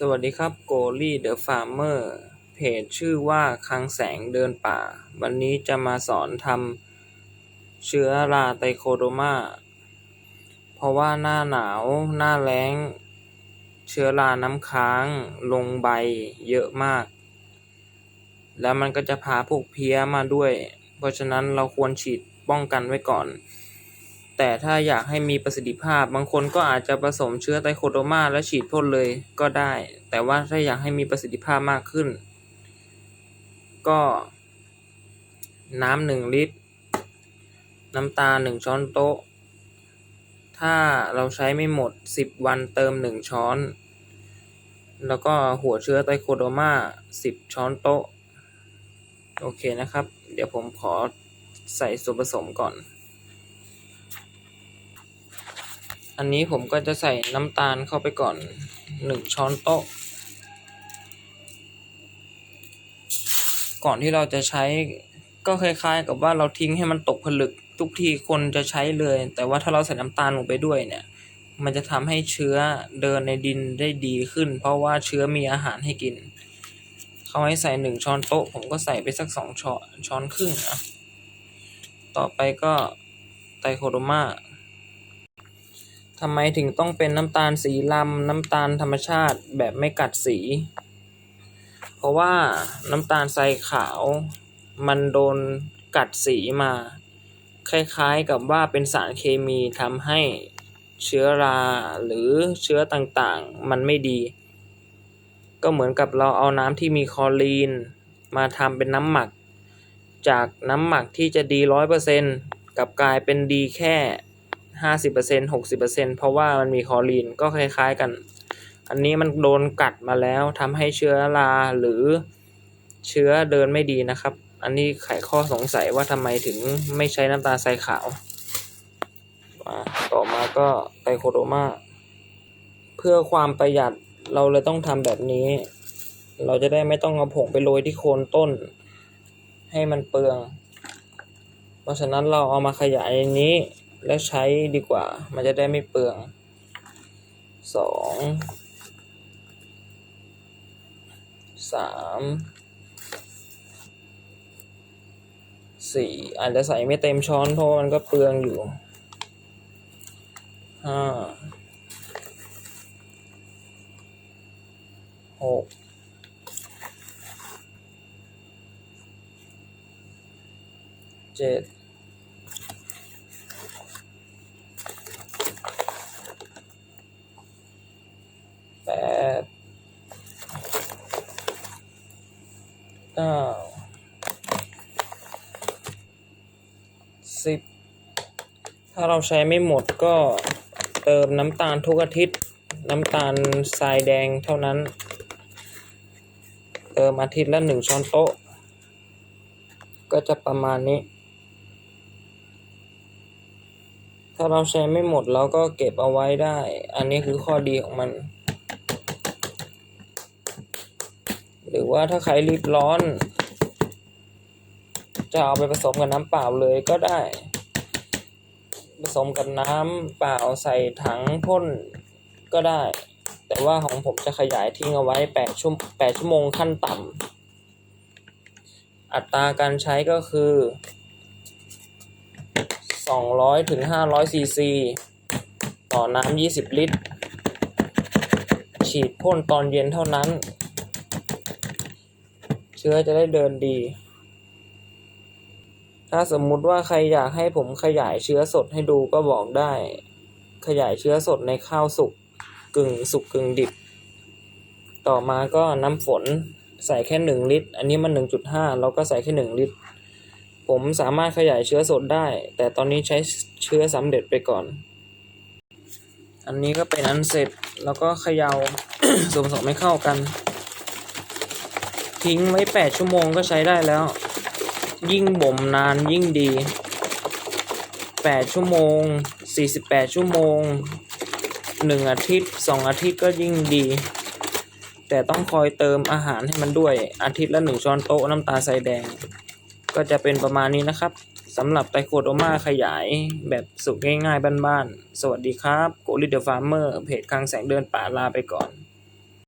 สวัสดีครับโกลี่เดอะฟาร์มเมอร์เพจชื่อว่าคังแสงเดินป่า วันนี้จะมาสอนทำเชื้อราไตโคโดมา เพราะว่าหน้าหนาวหน้าแล้ง เชื้อราน้ำค้างลงใบเยอะมาก แล้วมันก็จะพาพวกเพี้ยมาด้วย เพราะฉะนั้นเราควรฉีดป้องกันไว้ก่อน แต่ถ้าอยากให้มีประสิทธิภาพ บางคนก็อาจจะผสมเชื้อไตโคโดมาแล้วฉีดพ่นเลยก็ได้ แต่ว่าถ้าอยากให้มีประสิทธิภาพมากขึ้น ก็น้ำหนึ่งลิตร น้ำตาลหนึ่งช้อนโต๊ะ ถ้าเราใช้ไม่หมดสิบวันเติมหนึ่งช้อน แล้วก็หัวเชื้อไตโคโดมาสิบช้อนโต๊ะ โอเคนะครับ เดี๋ยวผมขอใส่ส่วนผสมก่อน อันนี้ผมก็จะใส่น้ำตาลเข้าไปก่อนหนึ่งช้อนโต๊ะ ก่อนที่เราจะใช้ก็คล้ายๆ กับว่าเราทิ้งให้มันตกผลึกทุกทีคนจะใช้เลย แต่ว่าถ้าเราใส่น้ำตาลลงไปด้วยเนี่ย มันจะทำให้เชื้อเดินในดินได้ดีขึ้น เพราะว่าเชื้อมีอาหารให้กิน เขาให้ใส่หนึ่งช้อนโต๊ะ ผมก็ใส่ไปสักสองช้อนช้อนครึ่งนะต่อไปก็ไตโคโดมา ทำไมถึงต้องเป็นน้ำตาลสีลำน้ำตาลธรรมชาติแบบไม่กัดสี เพราะว่าน้ำตาลทรายขาว มันโดนกัดสีมา คล้ายๆกับว่าเป็นสารเคมีทำให้เชื้อราหรือเชื้อต่างๆ มันไม่ดี ก็เหมือนกับเราเอาน้ำที่มีคลอรีน มาทำเป็นน้ำหมัก จากน้ำหมักที่จะดีร้อยเปอร์เซ็นต์กับกลายเป็นดีแค่ ห้าสิบเปอร์เซ็นหกสิบเปอร์เซ็นเพราะว่ามันมีคอรีนก็คล้ายๆกัน อันนี้มันโดนกัดมาแล้วทำให้เชื้อราหรือเชื้อเดินไม่ดีนะครับ อันนี้ไขข้อสงสัยว่าทำไมถึงไม่ใช้น้ำตาลทรายขาวาต่อมาก็ไตโคโดมาเพื่อความประหยัดเราเลยต้องทำแบบนี้ เราจะได้ไม่ต้องเอาผงไปโรยที่โคนต้น ให้มันเปลือง เพราะฉะนั้นเราเอามาขยายในนี้ แล้วใช้ดีกว่า มันจะได้ไม่เปลืองสองสามสี่อาจจะใส่ไม่เต็มช้อนเพราะมันก็เปลืองอยู่ห้าหกเจ็ด แปด เก้าสิบถ้าเราใช้ไม่หมดก็เติมน้ำตาลทุกอาทิตย์ น้ำตาลทรายแดงเท่านั้น เติมอาทิตย์ละหนึ่งช้อนโต๊ะ ก็จะประมาณนี้ ถ้าเราใช้ไม่หมดเราก็เก็บเอาไว้ได้ อันนี้คือข้อดีของมัน รือว่าถ้าใครรีบร้อน จะเอาไปผสมกับน้ำเปล่าเลยก็ได้ ผสมกับน้ำเปล่าใส่ถังพ่นก็ได้ แต่ว่าของผมจะขยายทิ้งเอาไว้แปดชั่วแปดชั่วโมงขั้นต่ำอัตราการใช้ก็คือสองร้อยถึงห้าร้อยซีซีต่อน้ำยี่สิบลิตร ฉีดพ่นตอนเย็นเท่านั้น เชื้อจะได้เดินดี ถ้าสมมุติว่าใครอยากให้ผมขยายเชื้อสดให้ดูก็บอกได้ ขยายเชื้อสดในข้าวสุกกึ่งสุกกึ่งดิบ ต่อมาก็น้ำฝนใส่แค่หนึ่งลิตร อันนี้มันหนึ่งจุดห้าเราก็ใส่แค่หนึ่งลิตร ผมสามารถขยายเชื้อสดได้ แต่ตอนนี้ใช้เชื้อสำเร็จไปก่อน อันนี้ก็เป็นอันเสร็จแล้วก็เขยา่าส่วนผสมให้เข้ากัน ทิ้งไว้แปดชั่วโมงก็ใช้ได้แล้ว ยิ่งบ่มนานยิ่งดีแปดชั่วโมงสี่สิบแปดชั่วโมงหนึ่งอาทิตย์สอาทิตย์ก็ยิ่งดี แต่ต้องคอยเติมอาหารให้มันด้วยอาทิตย์ละหนึ่งช้อนโต๊ะน้ำตาลทรายแดง ก็จะเป็นประมาณนี้นะครับสำหรับไตโคโดมาขยายแบบสุกง่ายๆบ้านๆ สวัสดีครับ โกลิเดอร์ฟาร์เมอร์ เพจคลังแสงเดินป่าลาไปก่อน